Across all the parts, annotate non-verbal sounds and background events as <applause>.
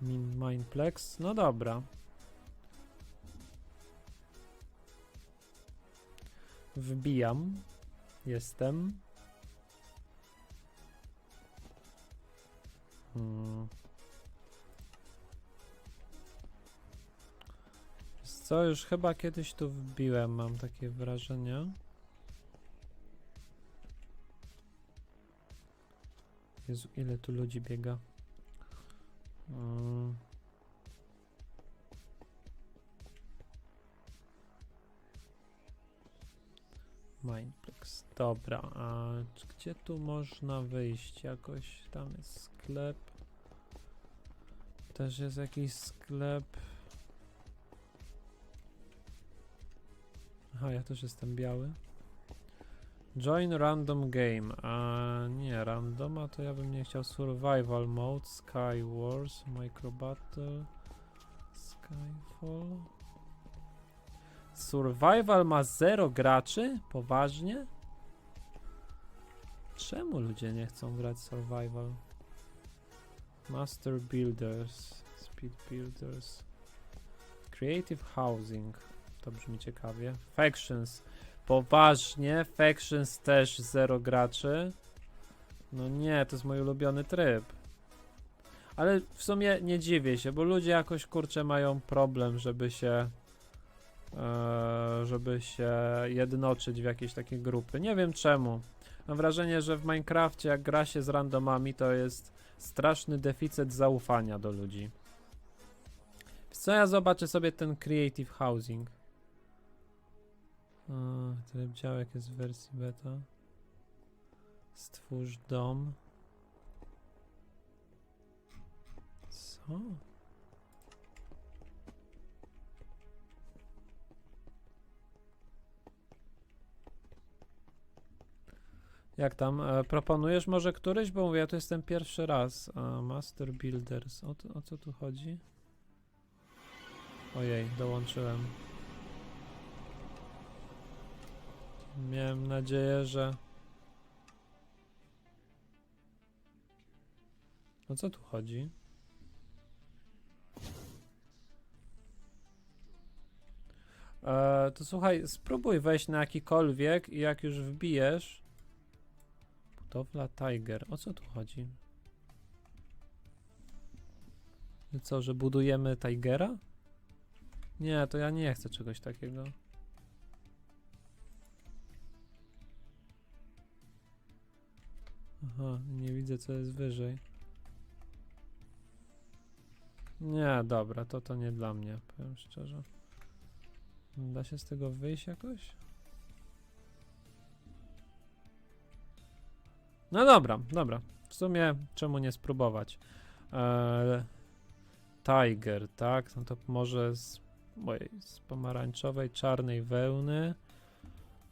Min Mineplex. No dobra. Wbijam. Jestem. Hmm. Co, już chyba kiedyś tu wbiłem, mam takie wrażenie. Jezu, ile tu ludzi biega. Mm. Mindplex. Dobra, a gdzie tu można wyjść jakoś? Tam jest sklep. Też jest jakiś sklep. Aha, ja też jestem biały. Join random game. A nie, randoma to ja bym nie chciał. Survival mode, Sky Wars, Micro Battle, Skyfall. Survival ma 0 graczy? Poważnie? Czemu ludzie nie chcą grać Survival? Master Builders, Speed Builders, Creative Housing. To brzmi ciekawie. Factions. Poważnie, Factions też zero graczy. No nie, to jest mój ulubiony tryb. Ale w sumie nie dziwię się, bo ludzie jakoś kurczę mają problem, żeby się e, żeby się jednoczyć w jakieś takie grupy. Nie wiem czemu. Mam wrażenie, że w Minecrafcie jak gra się z randomami, to jest straszny deficyt zaufania do ludzi. Co ja zobaczę sobie ten Creative Housing. A, tryb działek jest w wersji beta. Stwórz dom. Co? Jak tam? E, proponujesz może któryś? Bo mówię, ja tu jestem pierwszy raz. A, Master Builders. O, o co tu chodzi? Ojej, dołączyłem. Miałem nadzieję, że. O co tu chodzi? E, to słuchaj, spróbuj wejść na jakikolwiek i jak już wbijesz. Budowla Tiger. O co tu chodzi? Co, że budujemy Tigera? Nie, to ja nie chcę czegoś takiego. Aha, nie widzę co jest wyżej. Nie, dobra, to to nie dla mnie, powiem szczerze. Da się z tego wyjść jakoś? No dobra, dobra. W sumie czemu nie spróbować? Eee, Tiger, tak? No to może z, ojej, z pomarańczowej, czarnej wełny.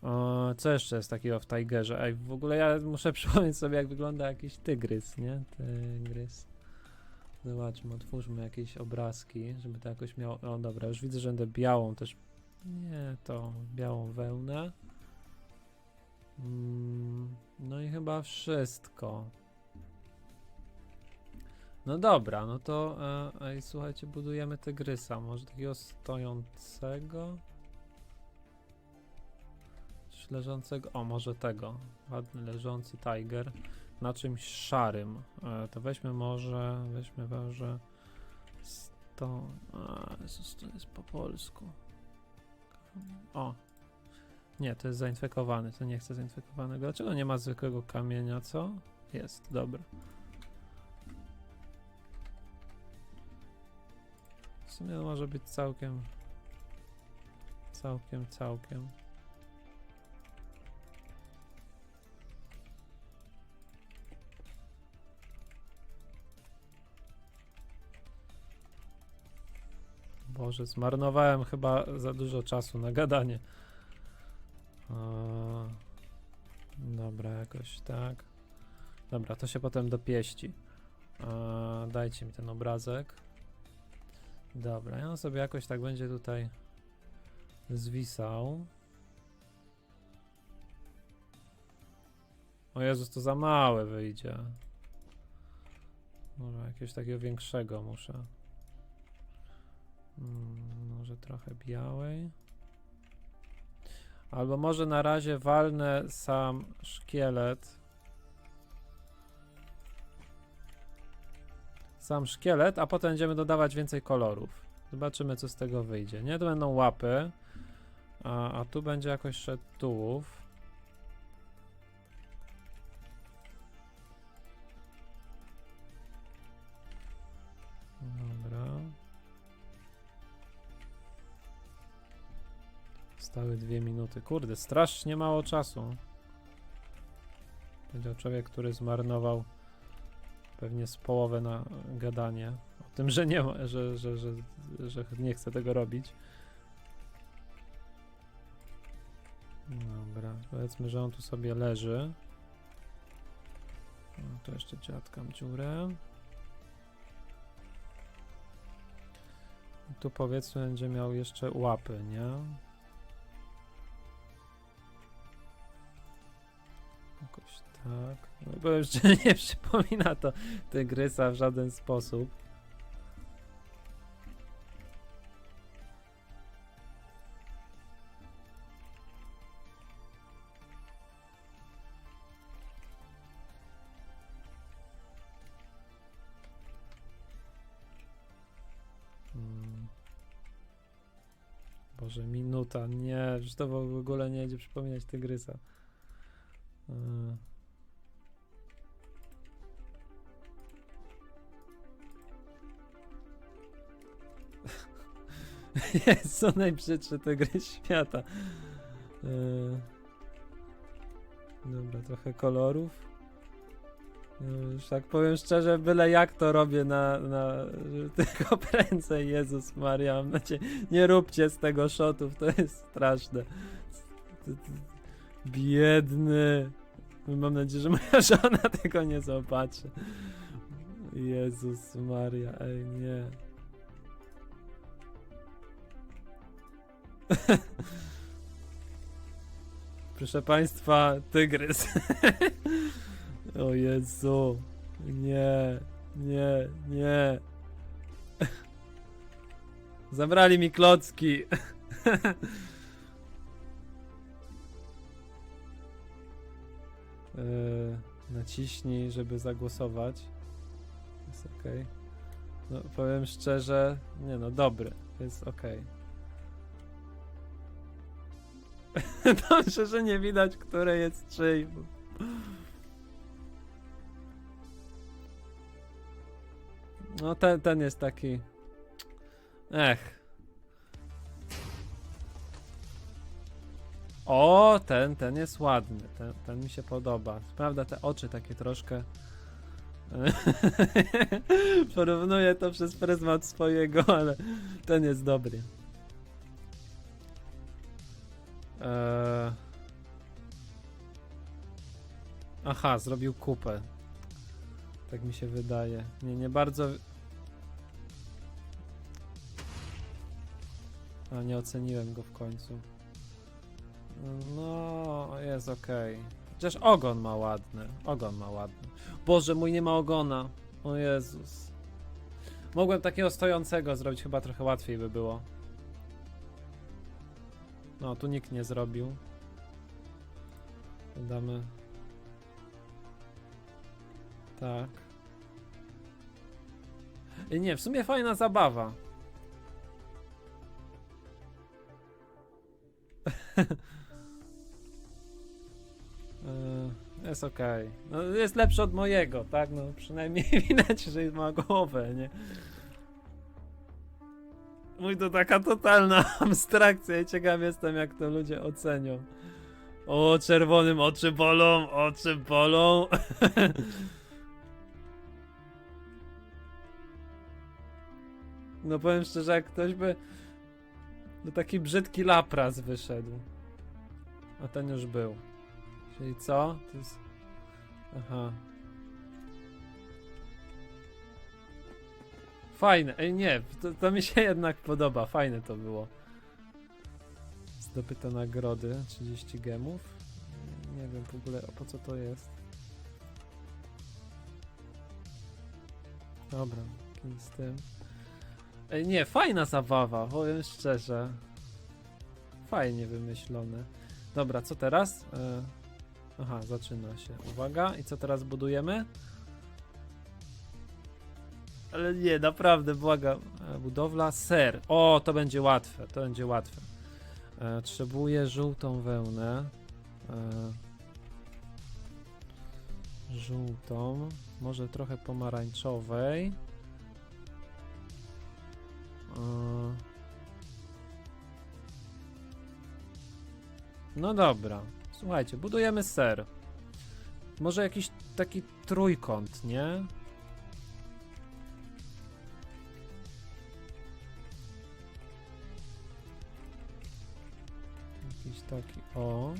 O, co jeszcze jest takiego w Tigerze? Ej, w ogóle ja muszę <laughs> przypomnieć sobie, jak wygląda jakiś tygrys, nie? Tygrys. Zobaczmy, otwórzmy jakieś obrazki, żeby to jakoś miało... O, dobra, już widzę, że będę białą też... Nie, to białą wełnę. Mm, no i chyba wszystko. No dobra, no to e, ej, słuchajcie, budujemy tygrysa. Może takiego stojącego? Leżącego? O, może tego. Ładny leżący tiger. Na czymś szarym. E, to weźmy może, weźmy może sto... A, Jezus, to jest po polsku. O. Nie, to jest zainfekowany, to nie chcę zainfekowanego. Dlaczego nie ma zwykłego kamienia, co? Jest, dobra. W sumie może być całkiem... Całkiem, całkiem. Boże, zmarnowałem chyba za dużo czasu na gadanie. Eee, dobra, jakoś tak. Dobra, to się potem dopieści. Eee, dajcie mi ten obrazek. Dobra, ja on sobie jakoś tak będzie tutaj zwisał. O Jezus, to za małe wyjdzie. Może jakiegoś takiego większego muszę. Mm, może trochę białej. Albo może na razie walnę sam szkielet. Sam szkielet, a potem będziemy dodawać więcej kolorów. Zobaczymy, co z tego wyjdzie. Nie, to będą łapy. A, a tu będzie jakoś szedł tułów. Stały dwie minuty. Kurde, strasznie mało czasu. Powiedział człowiek, który zmarnował pewnie z połowę na gadanie o tym, że nie że, że, że, że nie chce tego robić. Dobra, powiedzmy, że on tu sobie leży. No, to jeszcze dziadkam dziurę. I tu powiedzmy będzie miał jeszcze łapy, nie? Tak. No, powiem szczerze, <laughs> nie przypomina to tygrysa w żaden sposób. Mm. Boże, minuta, nie, że to w ogóle nie będzie przypominać tygrysa. Yy. <laughs> Jest to najbrzydszy tygrys świata. Yy. Dobra, trochę kolorów. Yy, Już tak powiem szczerze, byle jak to robię na, na tylko <laughs> prędzej, Jezus Maria, mam nadzieję, nie róbcie z tego shotów, to jest straszne. Biedny. Mam nadzieję, że moja <laughs> żona tego nie zobaczy. Jezus Maria, ej nie. Proszę Państwa, tygrys. <laughs> o Jezu. Nie, nie, nie. <laughs> Zabrali mi klocki. Yy, <laughs> naciśnij, żeby zagłosować. Jest ok. No, powiem szczerze, nie no, dobry. Jest ok. <laughs> Dobrze, że nie widać, które jest czyj. No, ten, ten jest taki. Ech. O, ten, ten jest ładny. Ten, ten mi się podoba. Prawda, te oczy takie troszkę. <laughs> Porównuję to przez pryzmat swojego, ale ten jest dobry. Eee... Aha, zrobił kupę. Tak mi się wydaje. Nie, nie bardzo. A nie oceniłem go w końcu. No, jest okej. Chociaż ogon ma ładny. Ogon ma ładny. Boże, mój nie ma ogona. O Jezus. Mogłem takiego stojącego zrobić, chyba trochę łatwiej by było. No, tu nikt nie zrobił. Damy. Tak. I nie, w sumie fajna zabawa. Yy, <laughs> Jest okej. No, jest lepszy od mojego, tak? No, przynajmniej <laughs> widać, że ma głowę, nie? Mój to taka totalna <laughs> abstrakcja i ciekaw jestem, jak to ludzie ocenią. O, czerwonym oczy bolą, oczy bolą. <laughs> No powiem szczerze, jak ktoś by... No taki brzydki lapras wyszedł. A ten już był. Czyli co? To jest... Aha. Fajne. Ej, nie, to, to mi się <laughs> jednak podoba. Fajne to było. Zdobyte nagrody. 30 gemów. Nie wiem w ogóle po co to jest. Dobra, kij z tym. Ej, nie, fajna zabawa, powiem szczerze. Fajnie wymyślone. Dobra, co teraz? E... Aha, zaczyna się. Uwaga, i co teraz budujemy? Ale nie, naprawdę, błagam. E, Budowla ser. O, to będzie łatwe, to będzie łatwe. E, Potrzebuję żółtą wełnę. E, żółtą, może trochę pomarańczowej. E, No dobra. Słuchajcie, budujemy ser. Może jakiś taki trójkąt, nie? Taki o.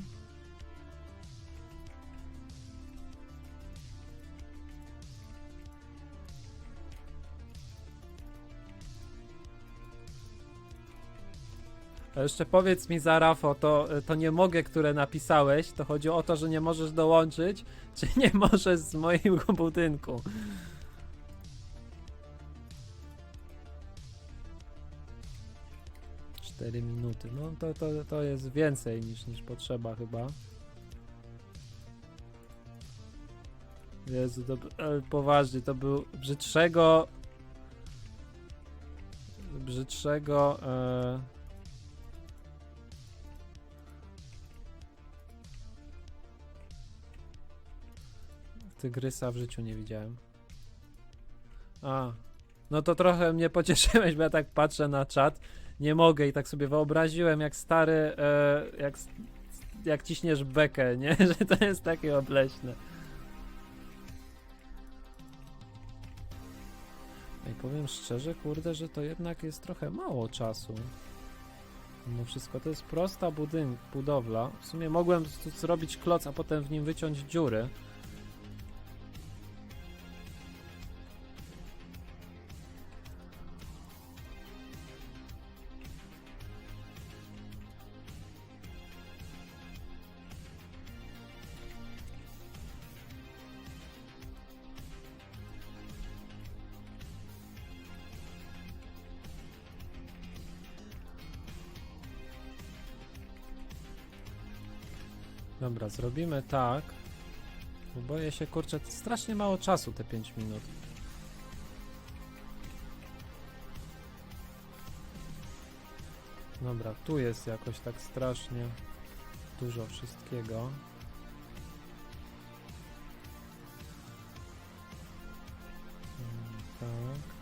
Jeszcze powiedz mi Zarafo, to, to nie mogę, które napisałeś, to chodzi o to, że nie możesz dołączyć, czy nie możesz z mojego <laughs> budynku? Cztery minuty, no to, to, to jest więcej niż, niż potrzeba chyba. Jezu, to, b- e, poważnie, to był brzydszego brzydszego e, Tygrysa w życiu nie widziałem. A, no to trochę mnie pocieszyłeś, bo ja tak patrzę na czat. Nie mogę i tak sobie wyobraziłem, jak stary, e, jak, jak ciśniesz bekę, <laughs> nie? Że to jest takie obleśne. I powiem szczerze, kurde, że to jednak jest trochę mało czasu. Mimo wszystko to jest prosta budyn- budowla. W sumie mogłem zrobić kloc, a potem w nim wyciąć dziury. Dobra, zrobimy tak. Bo boję się, kurczę, strasznie mało czasu te 5 minut. Dobra, tu jest jakoś tak strasznie dużo wszystkiego. Mm, Tak.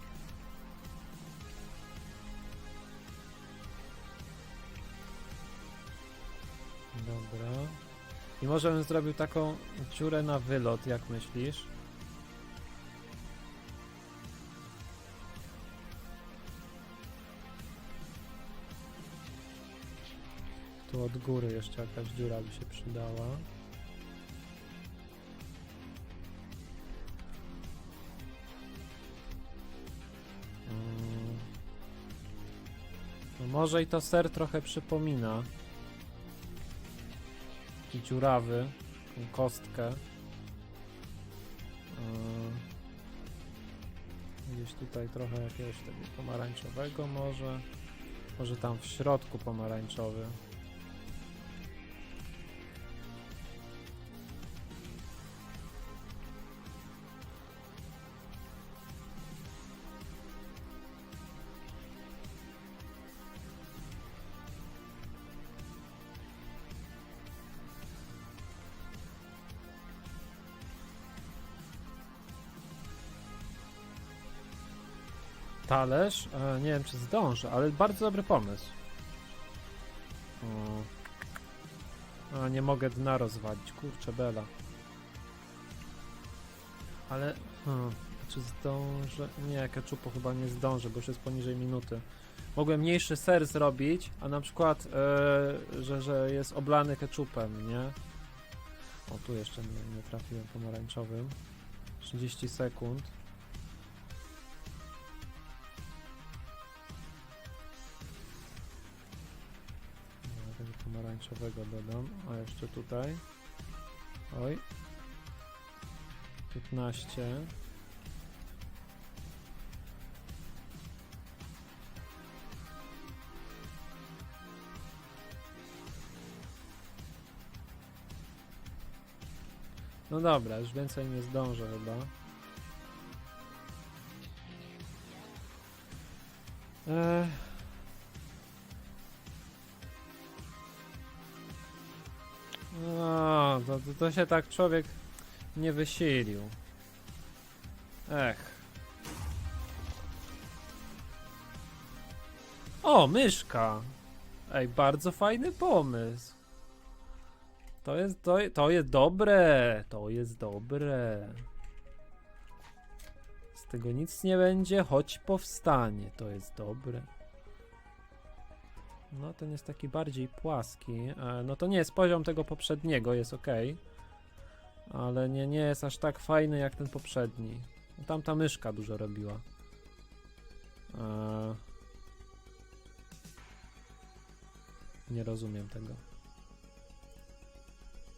Dobra. I może bym zrobił taką dziurę na wylot, jak myślisz? Tu od góry jeszcze jakaś dziura by się przydała. Mm. No może i to ser trochę przypomina. Taki dziurawy, taką kostkę. Yy, Gdzieś tutaj trochę jakiegoś pomarańczowego może. Może tam w środku pomarańczowy. Talerz? E, nie wiem, czy zdążę, ale bardzo dobry pomysł. O. A, nie mogę dna rozwalić, kurczę bela. Ale... Hmm, czy zdążę? Nie, keczupu chyba nie zdążę, bo już jest poniżej minuty. Mogłem mniejszy ser zrobić, a na przykład, e, że, że jest oblany keczupem, nie? O, tu jeszcze nie, nie trafiłem pomarańczowym. 30 sekund. pomarańczowego dodam, a jeszcze tutaj. Oj. 15. No dobra, już więcej nie zdążę chyba. Eee... No, to, to, się tak człowiek nie wysilił. Ech. O, myszka! Ej, bardzo fajny pomysł. To jest, to, to jest dobre. To jest dobre. Z tego nic nie będzie, choć powstanie. To jest dobre. No, ten jest taki bardziej płaski. E, No to nie jest poziom tego poprzedniego, jest ok. Ale nie, nie jest aż tak fajny jak ten poprzedni. No, Tam ta myszka dużo robiła. E, Nie rozumiem tego.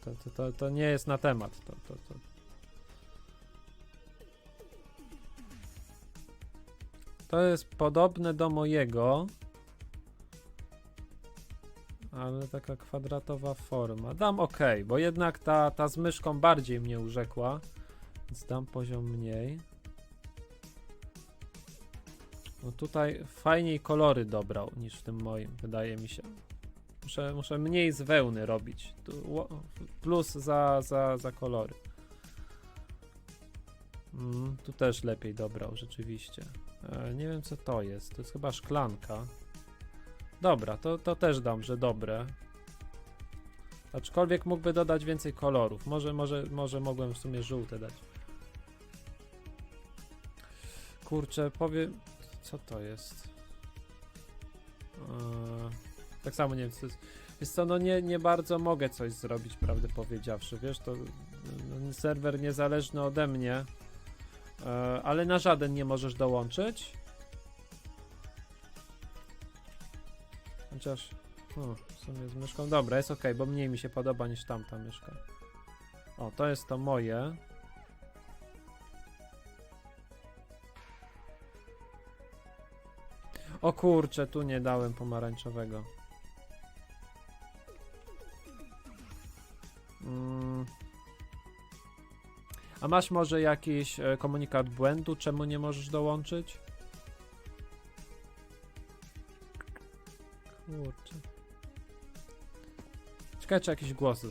To, to, to, to nie jest na temat. To, to, to. to jest podobne do mojego. Ale taka kwadratowa forma. Dam ok, bo jednak ta, ta z myszką bardziej mnie urzekła. Więc dam poziom mniej. No tutaj fajniej kolory dobrał niż w tym moim, wydaje mi się. Muszę, muszę mniej z wełny robić. Plus za, za, za kolory. Mm, tu też lepiej dobrał, rzeczywiście. E, nie wiem co to jest. To jest chyba szklanka. Dobra, to, to też że dobre. Aczkolwiek mógłby dodać więcej kolorów. Może, może, może mogłem w sumie żółte dać. Kurczę, powiem. Co to jest? Eee, tak samo nie wiem, co jest. Wiesz co, no nie, nie bardzo mogę coś zrobić, prawdę powiedziawszy. Wiesz, to mm, serwer niezależny ode mnie. Eee, ale na żaden nie możesz dołączyć. Chociaż. O, w sumie z myszką. Dobra, jest ok, bo mniej mi się podoba niż tamta myszka. O, to jest to moje. O kurczę, tu nie dałem pomarańczowego. Mm. A masz może jakiś e, komunikat błędu, czemu nie możesz dołączyć? Kurczę. Ciekawe, czy jakiś głos.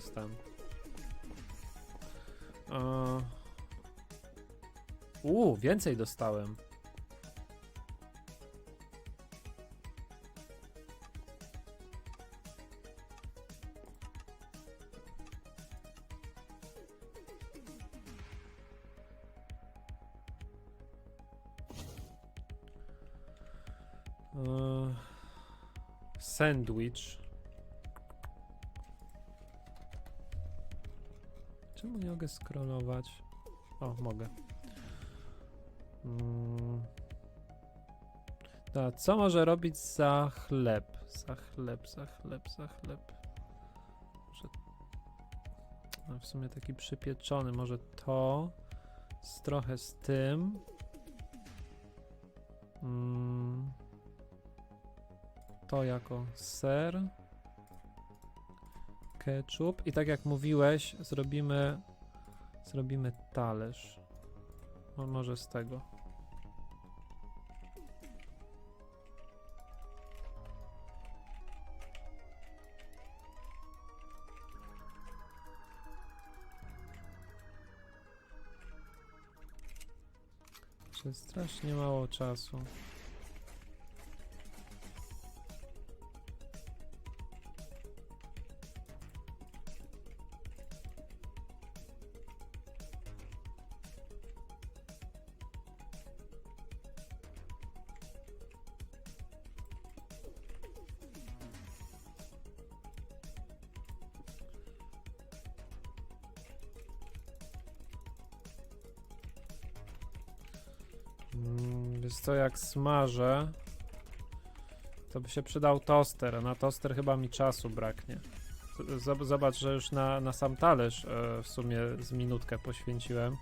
Eee. Uuu, więcej dostałem. Sandwich. Czemu nie mogę scrollować? O, mogę. Mm. Da, co może robić za chleb? Za chleb, za chleb, za chleb. Może... No, w sumie taki przypieczony. Może to z trochę z tym. Mm. To jako ser. Ketchup. I tak jak mówiłeś, zrobimy zrobimy talerz. Może z tego. Jeszcze strasznie mało czasu. Mm, Wiesz co, jak smażę, to by się przydał toster, a na toster chyba mi czasu braknie. Zobacz, że już na, na sam talerz e, w sumie z minutkę poświęciłem.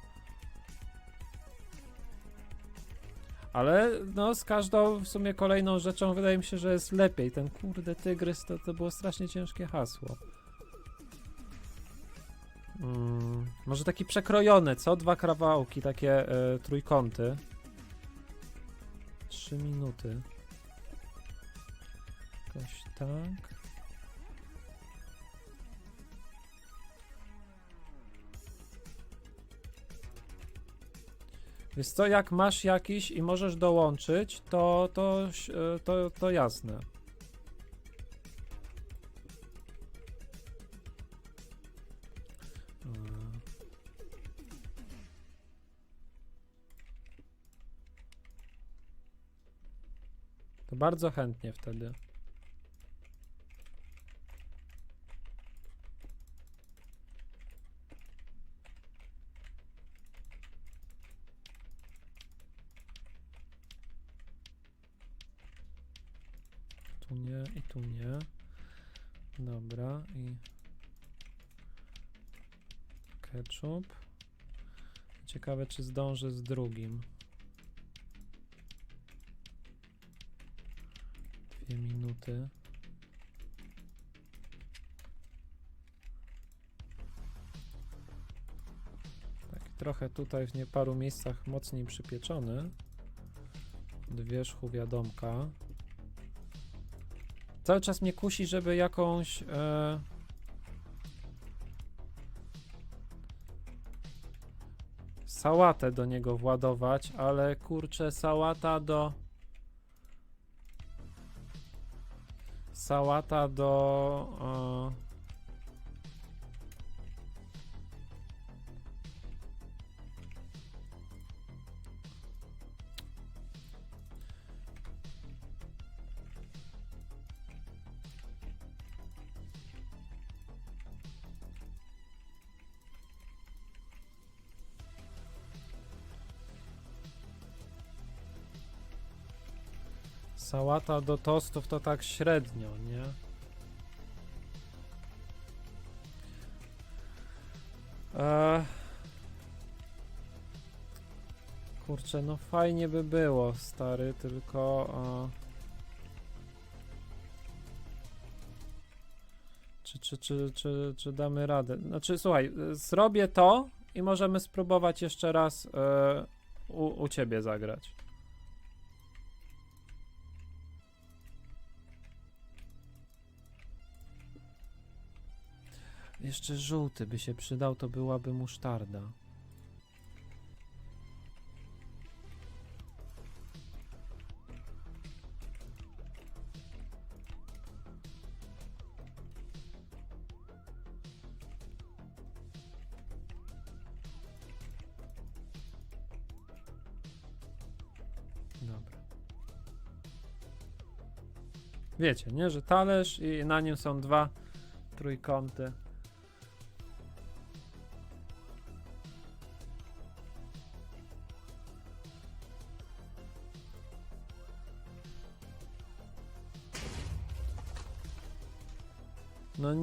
Ale no z każdą w sumie kolejną rzeczą wydaje mi się, że jest lepiej. Ten kurde tygrys to, to było strasznie ciężkie hasło. Mm. Może taki przekrojone, co? Dwa kawałki, takie e, trójkąty. Trzy minuty. Jakoś tak. Wiesz co, jak masz jakiś i możesz dołączyć, to, to, e, to, to jasne. Bardzo chętnie wtedy. Tu nie i tu nie. Dobra i ketchup. Ciekawe czy zdążę z drugim. Dwie minuty. Tak, trochę tutaj w nie paru miejscach mocniej przypieczony. Od wierzchu wiadomka. Cały czas mnie kusi, żeby jakąś. E... Sałatę do niego władować, ale kurczę, sałata do. Sałata do. Sałata do tostów to tak średnio, nie? Eee... Kurczę, no fajnie by było, stary, tylko... E... Czy, czy, czy, czy, czy damy radę? Znaczy, słuchaj, zrobię to i możemy spróbować jeszcze raz e, u, u ciebie zagrać. Jeszcze żółty by się przydał, to byłaby musztarda. Wiecie, nie, że talerz i na nim są dwa trójkąty.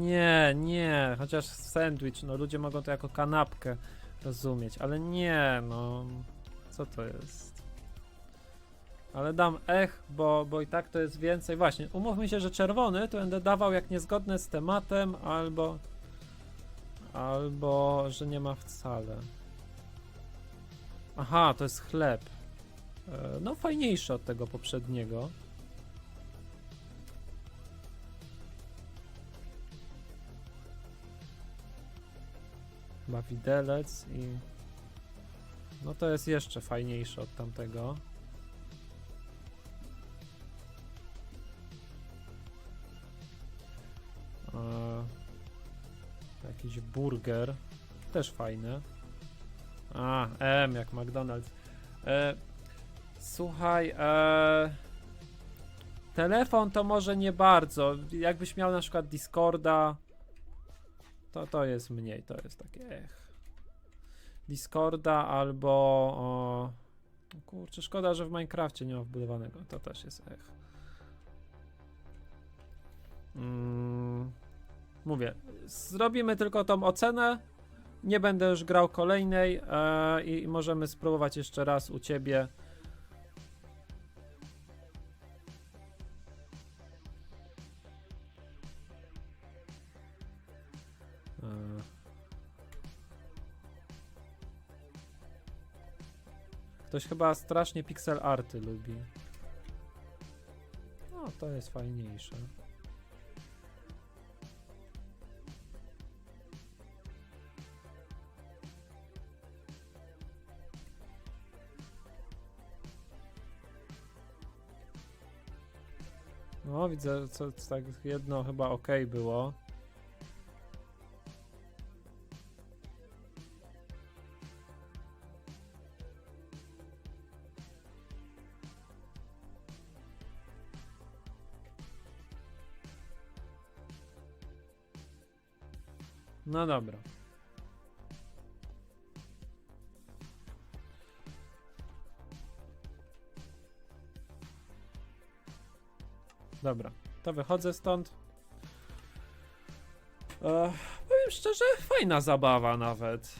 Nie, nie, chociaż sandwich, no ludzie mogą to jako kanapkę rozumieć, ale nie, no co to jest? Ale dam ech, bo, bo i tak to jest więcej. Właśnie, umówmy się, że czerwony to będę dawał jak niezgodne z tematem, albo albo, że nie ma wcale. Aha, to jest chleb. E, No fajniejszy od tego poprzedniego. Chyba widelec i... No to jest jeszcze fajniejsze od tamtego. E, jakiś burger. Też fajny. A, M jak McDonald's. E, słuchaj, e, telefon to może nie bardzo. Jakbyś miał na przykład Discorda, to to jest mniej, to jest takie ech. Discorda albo o, kurczę, szkoda, że w Minecrafcie nie ma wbudowanego, to też jest ech. Mm, mówię, zrobimy tylko tą ocenę. Nie będę już grał kolejnej e, i, i możemy spróbować jeszcze raz u ciebie. Ktoś chyba strasznie pixel arty lubi. No, to jest fajniejsze. No, widzę, co, co tak jedno chyba ok było. No dobra. Dobra, to wychodzę stąd. E, powiem szczerze, fajna zabawa nawet.